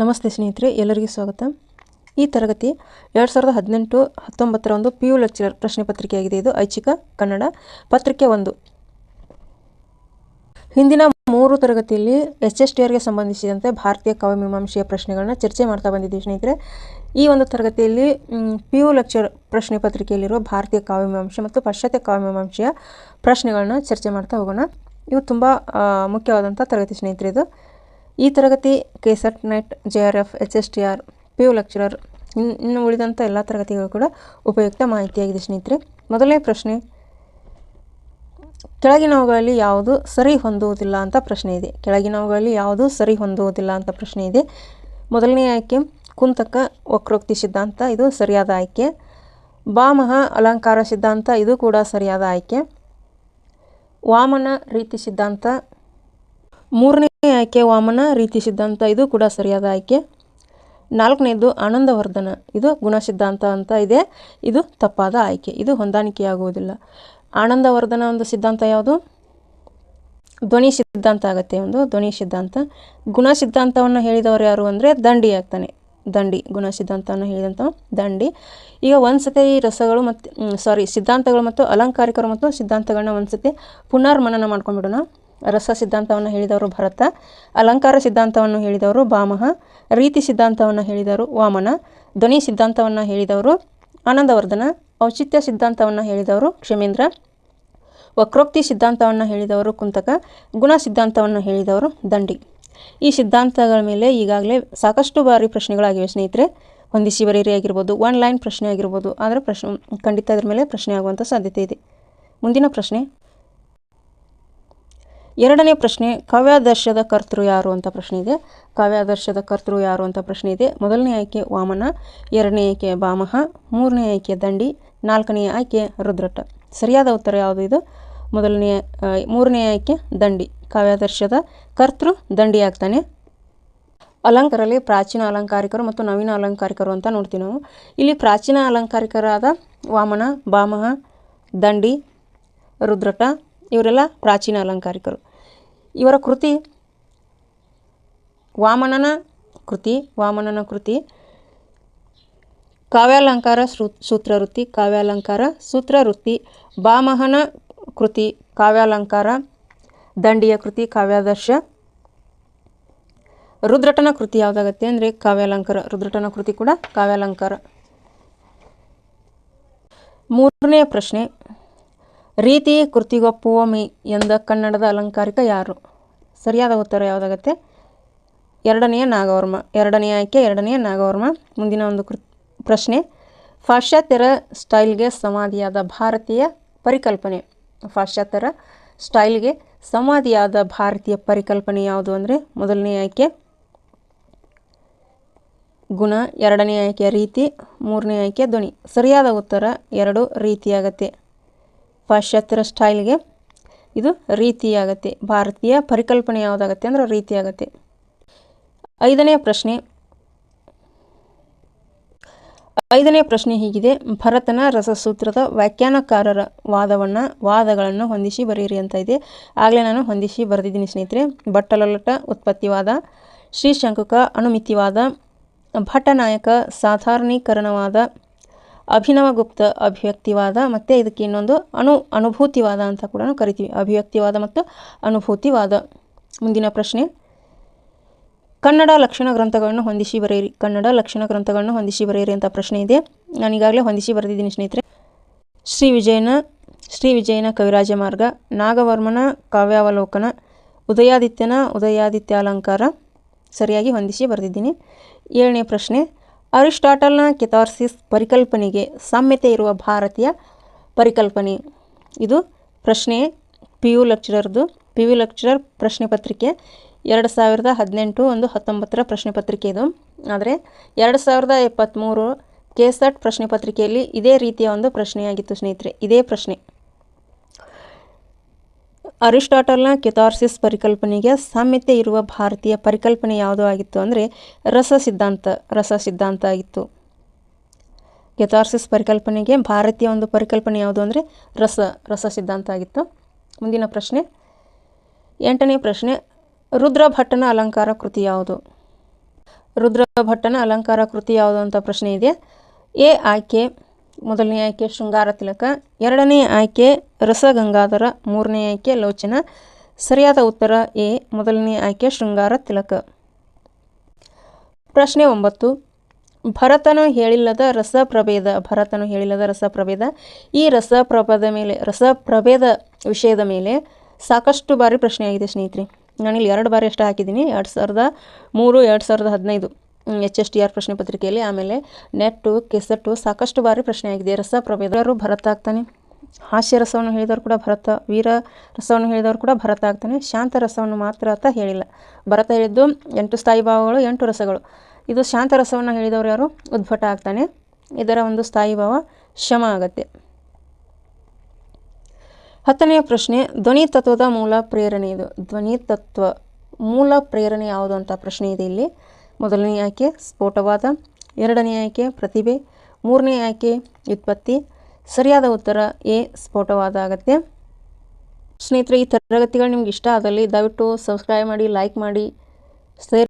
ನಮಸ್ತೆ ಸ್ನೇಹಿತರೆ, ಎಲ್ಲರಿಗೂ ಸ್ವಾಗತ. ಈ ತರಗತಿ ಎರಡು ಸಾವಿರದ ಹದಿನೆಂಟು ಹತ್ತೊಂಬತ್ತರ ಒಂದು ಪಿ ಯು ಲೆಕ್ಚರರ್ ಪ್ರಶ್ನೆ ಪತ್ರಿಕೆಯಾಗಿದೆ. ಇದು ಐಚ್ಛಿಕ ಕನ್ನಡ ಪತ್ರಿಕೆ ಒಂದು. ಹಿಂದಿನ ಮೂರು ತರಗತಿಯಲ್ಲಿ ಎಚ್ ಎಸ್ ಟಿ ಆರ್ಗೆ ಸಂಬಂಧಿಸಿದಂತೆ ಭಾರತೀಯ ಕಾವ್ಯಮೀಮಾಂಸೆಯ ಪ್ರಶ್ನೆಗಳನ್ನ ಚರ್ಚೆ ಮಾಡ್ತಾ ಬಂದಿದ್ದೀವಿ ಸ್ನೇಹಿತರೆ. ಈ ಒಂದು ತರಗತಿಯಲ್ಲಿ ಪಿ ಯು ಲೆಕ್ಚರ್ ಪ್ರಶ್ನೆ ಪತ್ರಿಕೆಯಲ್ಲಿರುವ ಭಾರತೀಯ ಕಾವ್ಯಮೀಮಾಂಸೆ ಮತ್ತು ಪಾಶ್ಚಾತ್ಯ ಕಾವ್ಯಮೀಮಾಂಸೆಯ ಪ್ರಶ್ನೆಗಳನ್ನ ಚರ್ಚೆ ಮಾಡ್ತಾ ಹೋಗೋಣ. ಇವು ತುಂಬ ಮುಖ್ಯವಾದಂಥ ತರಗತಿ ಸ್ನೇಹಿತರೆ ಇದು. ಈ ತರಗತಿ K SET NET, J R F, H S T R P U lecturer ಇನ್ನು ಇನ್ನು ಉಳಿದಂಥ ಎಲ್ಲ ತರಗತಿಗಳು ಕೂಡ ಉಪಯುಕ್ತ ಮಾಹಿತಿಯಾಗಿದೆ ಸ್ನೇಹಿತರೆ. ಮೊದಲನೇ ಪ್ರಶ್ನೆ, ಕೆಳಗಿನವುಗಳಲ್ಲಿ ಯಾವುದು ಸರಿ ಹೊಂದುವುದಿಲ್ಲ ಅಂತ ಪ್ರಶ್ನೆ ಇದೆ. ಕೆಳಗಿನವುಗಳಲ್ಲಿ ಯಾವುದು ಸರಿ ಹೊಂದುವುದಿಲ್ಲ ಅಂತ ಪ್ರಶ್ನೆ ಇದೆ. ಮೊದಲನೇ ಆಯ್ಕೆ, ಕುಂತಕ, ವಕ್ರೋಕ್ತಿ ಸಿದ್ಧಾಂತ, ಇದು ಸರಿಯಾದ ಆಯ್ಕೆ. ಬಾಮಹ, ಅಲಂಕಾರ ಸಿದ್ಧಾಂತ, ಇದು ಕೂಡ ಸರಿಯಾದ ಆಯ್ಕೆ. ವಾಮನ ರೀತಿ ಸಿದ್ಧಾಂತ ಮೂರನೇ ಆಯ್ಕೆ ವಾಮನ ರೀತಿ ಸಿದ್ಧಾಂತ. ಇದು ಕೂಡ ಸರಿಯಾದ ಆಯ್ಕೆ. ನಾಲ್ಕನೇದು ಆನಂದವರ್ಧನ. ಇದು ಗುಣ ಸಿದ್ಧಾಂತ ಅಂತ ಇದೆ. ಇದು ತಪ್ಪಾದ ಆಯ್ಕೆ. ಇದು ಹೊಂದಾಣಿಕೆಯಾಗುವುದಿಲ್ಲ. ಆನಂದವರ್ಧನ ಒಂದು ಸಿದ್ಧಾಂತ ಯಾವುದು? ಧ್ವನಿ ಸಿದ್ಧಾಂತ ಆಗುತ್ತೆ ಒಂದು ಧ್ವನಿ ಸಿದ್ಧಾಂತ. ಗುಣ ಸಿದ್ಧಾಂತವನ್ನು ಹೇಳಿದವರು ಯಾರು ಅಂದರೆ ದಂಡಿ ಆಗ್ತಾನೆ. ದಂಡಿ, ಗುಣ ಸಿದ್ಧಾಂತವನ್ನು ಹೇಳಿದಂಥ ದಂಡಿ. ಈಗ ಒಂದು ಸತಿ ಈ ರಸಗಳು ಮತ್ತು ಸಾರಿ ಸಿದ್ಧಾಂತಗಳು ಮತ್ತು ಅಲಂಕಾರಿಕರು ಮತ್ತು ಸಿದ್ಧಾಂತಗಳನ್ನ ಒಂದು ಸತಿ ಪುನರ್ಮನನ ಮಾಡ್ಕೊಂಡ್ಬಿಡೋಣ. ರಸ ಸಿದ್ಧಾಂತವನ್ನು ಹೇಳಿದವರು ಭರತ, ಅಲಂಕಾರ ಸಿದ್ಧಾಂತವನ್ನು ಹೇಳಿದವರು ಭಾಮಹ ರೀತಿ ಸಿದ್ಧಾಂತವನ್ನು ಹೇಳಿದವರು ವಾಮನ, ಧ್ವನಿ ಸಿದ್ಧಾಂತವನ್ನು ಹೇಳಿದವರು ಆನಂದವರ್ಧನ, ಔಚಿತ್ಯ ಸಿದ್ಧಾಂತವನ್ನು ಹೇಳಿದವರು ಕ್ಷಮೇಂದ್ರ, ವಕ್ರೋಕ್ತಿ ಸಿದ್ಧಾಂತವನ್ನು ಹೇಳಿದವರು ಕುಂತಕ, ಗುಣ ಸಿದ್ಧಾಂತವನ್ನು ಹೇಳಿದವರು ದಂಡಿ. ಈ ಸಿದ್ಧಾಂತಗಳ ಮೇಲೆ ಈಗಾಗಲೇ ಸಾಕಷ್ಟು ಬಾರಿ ಪ್ರಶ್ನೆಗಳಾಗಿವೆ ಸ್ನೇಹಿತರೆ. ಹೊಂದಿಸಿ ಬರೀರಿ ಆಗಿರ್ಬೋದು ಒನ್ ಲೈನ್ ಪ್ರಶ್ನೆ ಆಗಿರ್ಬೋದು, ಆದರೆ ಪ್ರಶ್ನೆ ಖಂಡಿತ ಅದ್ರ ಮೇಲೆ ಪ್ರಶ್ನೆ ಆಗುವಂಥ ಸಾಧ್ಯತೆ ಇದೆ. ಮುಂದಿನ ಪ್ರಶ್ನೆ. ಎರಡನೇ ಪ್ರಶ್ನೆ, ಕಾವ್ಯಾದರ್ಶದ ಕರ್ತೃ ಯಾರು ಅಂತ ಪ್ರಶ್ನೆ ಇದೆ. ಕಾವ್ಯಾದರ್ಶದ ಕರ್ತೃ ಯಾರು ಅಂತ ಪ್ರಶ್ನೆ ಇದೆ. ಮೊದಲನೇ ಆಯ್ಕೆ ವಾಮನ, ಎರಡನೇ ಆಯ್ಕೆ ಬಾಮಹ, ಮೂರನೇ ಆಯ್ಕೆ ದಂಡಿ, ನಾಲ್ಕನೇ ಆಯ್ಕೆ ರುದ್ರಟ ಸರಿಯಾದ ಉತ್ತರ ಯಾವುದು ಇದು? ಮೊದಲನೇ ಮೂರನೇ ಆಯ್ಕೆ ದಂಡಿ. ಕಾವ್ಯಾದರ್ಶದ ಕರ್ತೃ ದಂಡಿ ಆಗ್ತಾನೆ. ಅಲಂಕಾರಲ್ಲಿ ಪ್ರಾಚೀನ ಅಲಂಕಾರಿಕರು ಮತ್ತು ನವೀನ ಅಲಂಕಾರಿಕರು ಅಂತ ನೋಡ್ತೀವಿ ನಾವು. ಇಲ್ಲಿ ಪ್ರಾಚೀನ ಅಲಂಕಾರಿಕರಾದ ವಾಮನ, ಬಾಮಹ, ದಂಡಿ ರುದ್ರಟ ಇವರೆಲ್ಲ ಪ್ರಾಚೀನ ಅಲಂಕಾರಿಕರು. ಇವರ ಕೃತಿ, ವಾಮನನ ಕೃತಿ ವಾಮನನ ಕೃತಿ, ಕಾವ್ಯಾಲಂಕಾರ ಸೃ, ಸೂತ್ರವೃತ್ತಿ, ಕಾವ್ಯಾಲಂಕಾರ ಸೂತ್ರವೃತ್ತಿ, ಬಾಮಹನ ಕೃತಿ, ಕಾವ್ಯಾಲಂಕಾರ ದಂಡಿಯ ಕೃತಿ, ಕಾವ್ಯಾದರ್ಶ, ರುದ್ರಟನ ಕೃತಿ ಯಾವುದಾಗತ್ತೆ ಅಂದರೆ ಕಾವ್ಯಾಲಂಕಾರ, ರುದ್ರಟನ ಕೃತಿ ಕೂಡ ಕಾವ್ಯಾಲಂಕಾರ. ಮೂರನೇ ಪ್ರಶ್ನೆ ರೀತಿ ಕೃತಿಗೊಪ್ಪುವ ಮಿ ಎಂದ ಕನ್ನಡದ ಅಲಂಕಾರಿಕ ಯಾರು? ಸರಿಯಾದ ಉತ್ತರ ಯಾವುದಾಗತ್ತೆ? ಎರಡನೆಯ ನಾಗವರ್ಮ. ಎರಡನೆಯ ಆಯ್ಕೆ, ಎರಡನೆಯ ನಾಗವರ್ಮ. ಮುಂದಿನ ಒಂದು ಕೃ ಪ್ರಶ್ನೆ. ಪಾಶ್ಚಾತ್ಯರ ಸ್ಟೈಲ್ಗೆ ಸಮಾಧಿಯಾದ ಭಾರತೀಯ ಪರಿಕಲ್ಪನೆ. ಪಾಶ್ಚಾತ್ಯರ ಸ್ಟೈಲ್ಗೆ ಸಮಾಧಿಯಾದ ಭಾರತೀಯ ಪರಿಕಲ್ಪನೆ ಯಾವುದು ಅಂದರೆ ಮೊದಲನೇ ಆಯ್ಕೆ ಗುಣ, ಎರಡನೇ ಆಯ್ಕೆ ರೀತಿ, ಮೂರನೇ ಆಯ್ಕೆ ಧ್ವನಿ. ಸರಿಯಾದ ಉತ್ತರ ಎರಡು ರೀತಿಯಾಗತ್ತೆ. ಪಾಶ್ಚಾತ್ಯರ ಸ್ಟೈಲ್ಗೆ ಇದು ರೀತಿಯಾಗತ್ತೆ. ಭಾರತೀಯ ಪರಿಕಲ್ಪನೆ ಯಾವುದಾಗತ್ತೆ ಅಂದರೆ ರೀತಿಯಾಗತ್ತೆ. ಐದನೇ ಪ್ರಶ್ನೆ. ಐದನೇ ಪ್ರಶ್ನೆ ಹೀಗಿದೆ. ಭರತನ ರಸಸೂತ್ರದ ವ್ಯಾಖ್ಯಾನಕಾರರ ವಾದವನ್ನು ವಾದಗಳನ್ನು ಹೊಂದಿಸಿ ಬರೆಯಿರಿ ಅಂತ ಇದೆ. ಆಗಲೇ ನಾನು ಹೊಂದಿಸಿ ಬರೆದಿದ್ದೀನಿ ಸ್ನೇಹಿತರೆ. ಬಟ್ಟಲೊಲಟ ಉತ್ಪತ್ತಿವಾದ, ಶ್ರೀಶಂಕುಕ, ಅನುಮಿತಿವಾದ ಭಟ್ಟನಾಯಕ ಸಾಧಾರಣೀಕರಣವಾದ ಅಭಿನವಗುಪ್ತ ಅಭಿವ್ಯಕ್ತಿವಾದ ಮತ್ತು ಇದಕ್ಕೆ ಇನ್ನೊಂದು ಅನು ಅನುಭೂತಿವಾದ ಅಂತ ಕೂಡ ಕರಿತೀವಿ. ಅಭಿವ್ಯಕ್ತಿವಾದ ಮತ್ತು ಅನುಭೂತಿವಾದ ಮುಂದಿನ ಪ್ರಶ್ನೆ. ಕನ್ನಡ ಲಕ್ಷಣ ಗ್ರಂಥಗಳನ್ನು ಹೊಂದಿಸಿ ಬರೆಯಿರಿ. ಕನ್ನಡ ಲಕ್ಷಣ ಗ್ರಂಥಗಳನ್ನು ಹೊಂದಿಸಿ ಬರೆಯಿರಿ ಅಂತ ಪ್ರಶ್ನೆ ಇದೆ. ನಾನು ಈಗಾಗಲೇ ಹೊಂದಿಸಿ ಬರೆದಿದ್ದೀನಿ ಸ್ನೇಹಿತರೆ. ಶ್ರೀ ವಿಜಯನ ಶ್ರೀ ವಿಜಯನ ಕವಿರಾಜ ಮಾರ್ಗ, ನಾಗವರ್ಮನ ಕಾವ್ಯಾವಲೋಕನ, ಉದಯಾದಿತ್ಯನ ಅಲಂಕಾರ ಸರಿಯಾಗಿ ಹೊಂದಿಸಿ ಬರೆದಿದ್ದೀನಿ. ಏಳನೇ ಪ್ರಶ್ನೆ. ಅರಿಸ್ಟಾಟಲ್ನ ಕೆಥಾರ್ಸಿಸ್ ಪರಿಕಲ್ಪನೆಗೆ ಸಾಮ್ಯತೆ ಇರುವ ಭಾರತೀಯ ಪರಿಕಲ್ಪನೆ. ಇದು ಪ್ರಶ್ನೆ ಪಿ ಯು ಲೆಕ್ಚರರ್ದು. ಪಿ ಯು ಲೆಕ್ಚರರ್ ಪ್ರಶ್ನೆ ಪತ್ರಿಕೆ ಎರಡು ಸಾವಿರದ ಹದಿನೆಂಟು ಒಂದು ಹತ್ತೊಂಬತ್ತರ ಪ್ರಶ್ನೆ ಪತ್ರಿಕೆ ಇದು. ಆದರೆ ಎರಡು ಸಾವಿರದ ಇಪ್ಪತ್ತ್ಮೂರು ಕೆ ಸೆಟ್ ಪ್ರಶ್ನೆ ಪತ್ರಿಕೆಯಲ್ಲಿ ಇದೇ ರೀತಿಯ ಒಂದು ಪ್ರಶ್ನೆಯಾಗಿತ್ತು ಸ್ನೇಹಿತರೆ. ಇದೇ ಪ್ರಶ್ನೆ. ಅರಿಸ್ಟಾಟಲ್ನ ಕೆಥಾರ್ಸಿಸ್ ಪರಿಕಲ್ಪನೆಗೆ ಸಾಮ್ಯತೆ ಇರುವ ಭಾರತೀಯ ಪರಿಕಲ್ಪನೆ ಯಾವುದು ಆಗಿತ್ತು ಅಂದರೆ ರಸ ಸಿದ್ಧಾಂತ ರಸ ಸಿದ್ಧಾಂತ ಆಗಿತ್ತು. ಕೆಥಾರ್ಸಿಸ್ ಪರಿಕಲ್ಪನೆಗೆ ಭಾರತೀಯ ಒಂದು ಪರಿಕಲ್ಪನೆ ಯಾವುದು ಅಂದರೆ ರಸ ರಸ ಸಿದ್ಧಾಂತ ಆಗಿತ್ತು. ಮುಂದಿನ ಪ್ರಶ್ನೆ. ಎಂಟನೇ ಪ್ರಶ್ನೆ. ರುದ್ರಭಟ್ಟನ ಅಲಂಕಾರ ಕೃತಿ ಯಾವುದು? ರುದ್ರಭಟ್ಟನ ಅಲಂಕಾರ ಕೃತಿ ಯಾವುದು ಅಂತ ಪ್ರಶ್ನೆ ಇದೆ. ಎ ಆಯ್ಕೆ. ಮೊದಲನೇ ಆಯ್ಕೆ ಶೃಂಗಾರ ತಿಲಕ ಎರಡನೇ ಆಯ್ಕೆ ರಸಗಂಗಾಧರ, ಮೂರನೇ ಆಯ್ಕೆ ಲೋಚನ. ಸರಿಯಾದ ಉತ್ತರ ಎ, ಮೊದಲನೇ ಆಯ್ಕೆ ಶೃಂಗಾರ ತಿಲಕ ಪ್ರಶ್ನೆ ಒಂಬತ್ತು. ಭರತನು ಹೇಳಿಲ್ಲದ ರಸ ಪ್ರಭೇದ ಭರತನು ಹೇಳಿಲ್ಲದ ರಸ ಪ್ರಭೇದ ಈ ರಸ ಪ್ರಭೇದ ಮೇಲೆ ರಸ ಪ್ರಭೇದ ವಿಷಯದ ಮೇಲೆ ಸಾಕಷ್ಟು ಬಾರಿ ಪ್ರಶ್ನೆ ಆಗಿದೆ ಸ್ನೇಹಿತರೆ. ನಾನಿಲ್ಲಿ ಎರಡು ಬಾರಿ ಅಷ್ಟೇ ಹಾಕಿದ್ದೀನಿ. ಎರಡು ಸಾವಿರದ ಮೂರು, ಎರಡು ಸಾವಿರದ ಹದಿನೈದು. ಎಚ್ ಎಸ್ ಟಿ ಆರ್ ಪ್ರಶ್ನೆ ಪತ್ರಿಕೆಯಲ್ಲಿ, ಆಮೇಲೆ ನೆಟ್ಟು, ಕೆಸಟ್ಟು, ಸಾಕಷ್ಟು ಬಾರಿ ಪ್ರಶ್ನೆ ಆಗಿದೆ. ರಸ ಪ್ರಭೇದರು ಯಾರು ಭರತ ಆಗ್ತಾನೆ. ಹಾಸ್ಯ ರಸವನ್ನು ಹೇಳಿದವರು ಕೂಡ ಭರತ, ವೀರ ರಸವನ್ನು ಹೇಳಿದವರು ಕೂಡ ಭರತ ಆಗ್ತಾನೆ. ಶಾಂತ ರಸವನ್ನು ಮಾತ್ರ ಅಂತ ಹೇಳಿಲ್ಲ. ಭರತ ಹೇಳಿದ್ದು ಎಂಟು ಸ್ಥಾಯಿ ಭಾವಗಳು, ಎಂಟು ರಸಗಳು. ಇದು ಶಾಂತ ರಸವನ್ನು ಹೇಳಿದವರು ಯಾರು? ಉದ್ಭಟ ಆಗ್ತಾನೆ. ಇದರ ಒಂದು ಸ್ಥಾಯಿ ಭಾವ ಶಮ ಆಗತ್ತೆ. ಹತ್ತನೆಯ ಪ್ರಶ್ನೆ, ಧ್ವನಿ ತತ್ವದ ಮೂಲ ಪ್ರೇರಣೆ ಇದು. ಧ್ವನಿ ತತ್ವ, ಮೂಲ ಪ್ರೇರಣೆ ಯಾವುದು ಅಂತ ಪ್ರಶ್ನೆ ಇದೆ ಇಲ್ಲಿ. ಮೊದಲನೇ ಆಯ್ಕೆ ಸ್ಫೋಟವಾದ, ಎರಡನೇ ಆಯ್ಕೆ ಪ್ರತಿಭೆ, ಮೂರನೇ ಆಯ್ಕೆ ವ್ಯುತ್ಪತ್ತಿ. ಸರಿಯಾದ ಉತ್ತರ ಎ ಸ್ಫೋಟವಾದ ಆಗತ್ತೆ ಸ್ನೇಹಿತರೆ, ಈ ತರಗತಿಗಳು ನಿಮ್ಗೆ ಇಷ್ಟ ಆದಲ್ಲಿ ದಯವಿಟ್ಟು ಸಬ್ಸ್ಕ್ರೈಬ್ ಮಾಡಿ ಲೈಕ್ ಮಾಡಿ ಸೇರ್